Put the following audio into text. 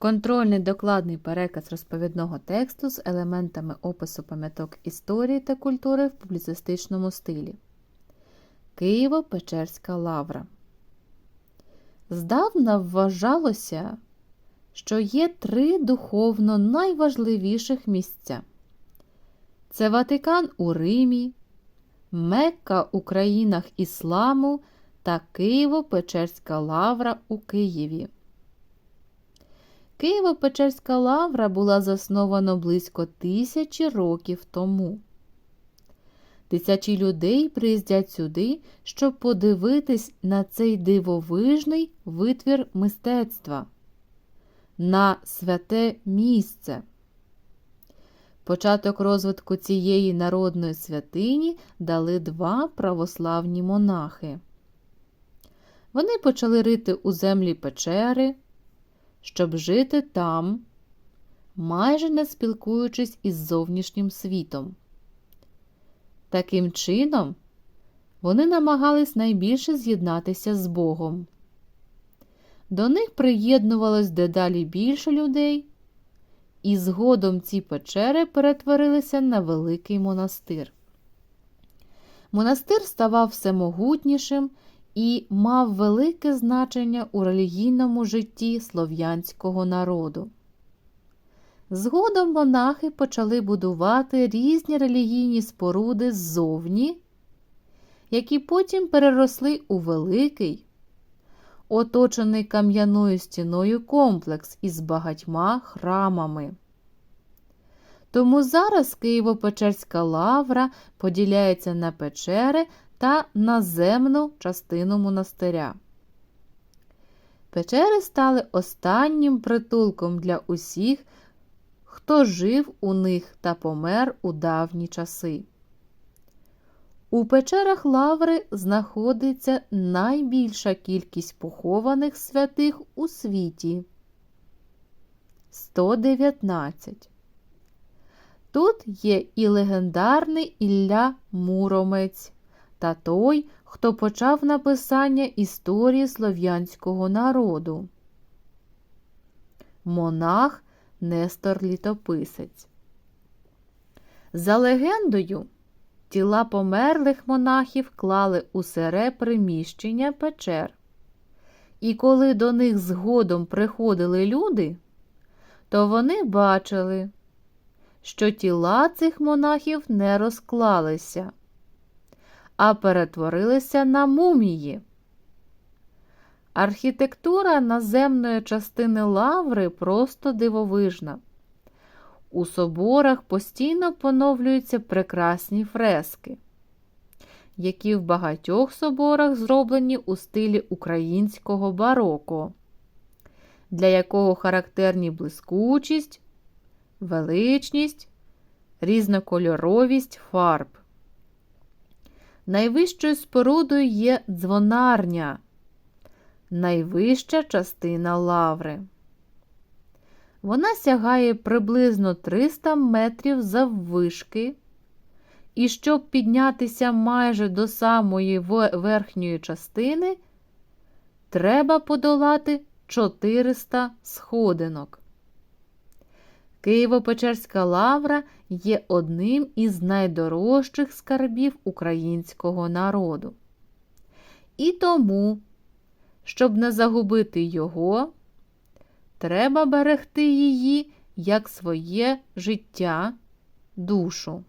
Контрольний докладний переказ розповідного тексту з елементами опису пам'яток історії та культури в публіцистичному стилі. Києво-Печерська лавра. Здавна вважалося, що є три духовно найважливіших місця. Це Ватикан у Римі, Мекка у країнах Ісламу та Києво-Печерська лавра у Києві. Києво-Печерська лавра була заснована близько тисячі років тому. Тисячі людей приїздять сюди, щоб подивитись на цей дивовижний витвір мистецтва, на святе місце. Початок розвитку цієї народної святині дали два православні монахи. Вони почали рити у землі печери, щоб жити там, майже не спілкуючись із зовнішнім світом. Таким чином, вони намагались найбільше з'єднатися з Богом. До них приєднувалось дедалі більше людей, і згодом ці печери перетворилися на великий монастир. Монастир ставав всемогутнішим і мав велике значення у релігійному житті слов'янського народу. Згодом монахи почали будувати різні релігійні споруди ззовні, які потім переросли у великий, оточений кам'яною стіною комплекс із багатьма храмами. Тому зараз Києво-Печерська лавра поділяється на печери та наземну частину монастиря. Печери стали останнім притулком для усіх, хто жив у них та помер у давні часи. У печерах лаври знаходиться найбільша кількість похованих святих у світі 119. Тут є і легендарний Ілля Муромець та той, хто почав написання історії слов'янського народу. Монах Нестор Літописець. За легендою, тіла померлих монахів клали у сире приміщення печер. І коли до них згодом приходили люди, то вони бачили, що тіла цих монахів не розклалися, а перетворилися на мумії. Архітектура наземної частини лаври просто дивовижна. У соборах постійно поновлюються прекрасні фрески, які в багатьох соборах зроблені у стилі українського бароко, для якого характерні блискучість, величність, різнокольоровість фарб. Найвищою спорудою є дзвонарня, найвища частина лаври. Вона сягає приблизно 300 метрів заввишки, і щоб піднятися майже до самої верхньої частини, треба подолати 400 сходинок. Києво-Печерська лавра є одним із найдорожчих скарбів українського народу. І тому, щоб не загубити його, треба берегти її як своє життя, душу.